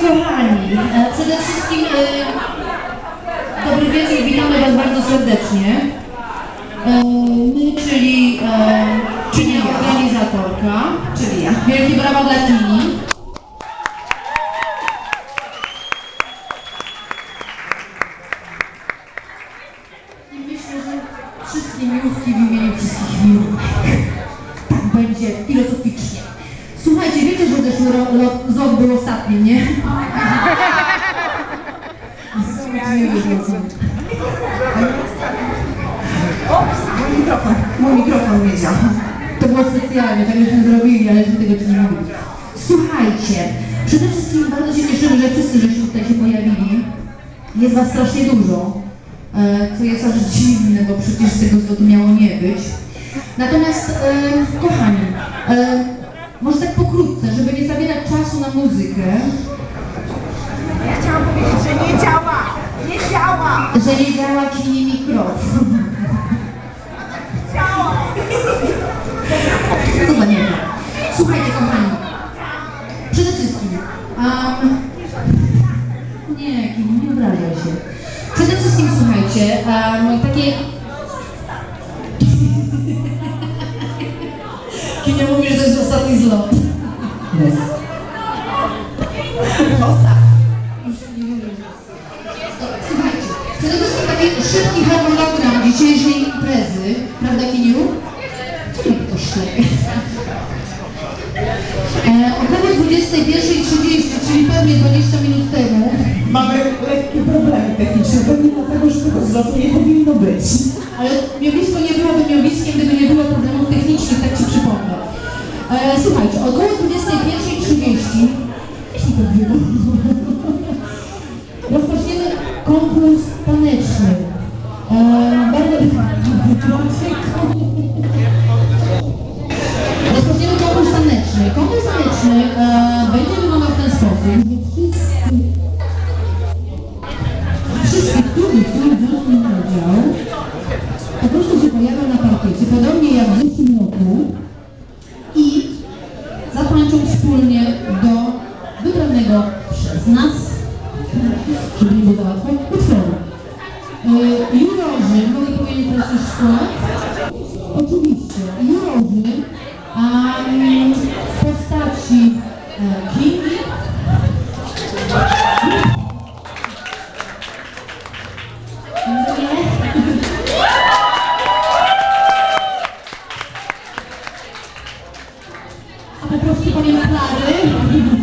kochani, przede wszystkim e, dobry wieczór, witamy Was bardzo serdecznie. E, my, czyli, e, czyli ja. organizatorka, czyli ja. Wielkie brawa dla Tini. I myślę, że wszystkie miłówki w imieniu wszystkich miłówek. Tak będzie filozofii. Wiecie, że zeszły ro- ro- rok był ostatni, nie? Ops, mój mikrofon. Mój mikrofon nie działa. To było specjalnie, tak byśmy zrobili, ale że tego nie mówię. Słuchajcie, przede wszystkim bardzo się cieszymy, że wszyscy żeśmy tutaj się pojawili. Jest was strasznie dużo, e, co jest aż dziwne, bo przecież tego zlotu miało nie być. Natomiast, kochani, może tak muzykę, Ja chciałam powiedzieć, że nie działa. Nie działa. że nie działa kini mikrofon. Działa. Chyba nie wiem. Słuchajcie, kochani. Przede wszystkim. Um, nie, Kim, nie obrażaj się. Przede wszystkim słuchajcie, um, takie. Kinia mówi, że to jest ostatni zlot. Słuchajcie, taki szybki harmonogram dzisiejszej imprezy, prawda Kiniu? Co to? E, około 21.30, czyli pewnie 20 minut temu, Mamy lekkie problemy techniczne, pewnie dlatego, że tego zlotu nie powinno być. ale miowisko nie byłoby miowiskiem, gdyby nie było problemów technicznych, konkurs taneczny. E, bardzo... Rozpoczniemy konkurs taneczny. Konkurs taneczny będzie wyglądał w ten sposób, że wszyscy, wszystkich, którzy chcą wziąć udział, po prostu się pojawią na hoje, no depoimento das suas fãs, oczywiście, Jurowi um, postaci uh, Kingi a po prostu panią Klary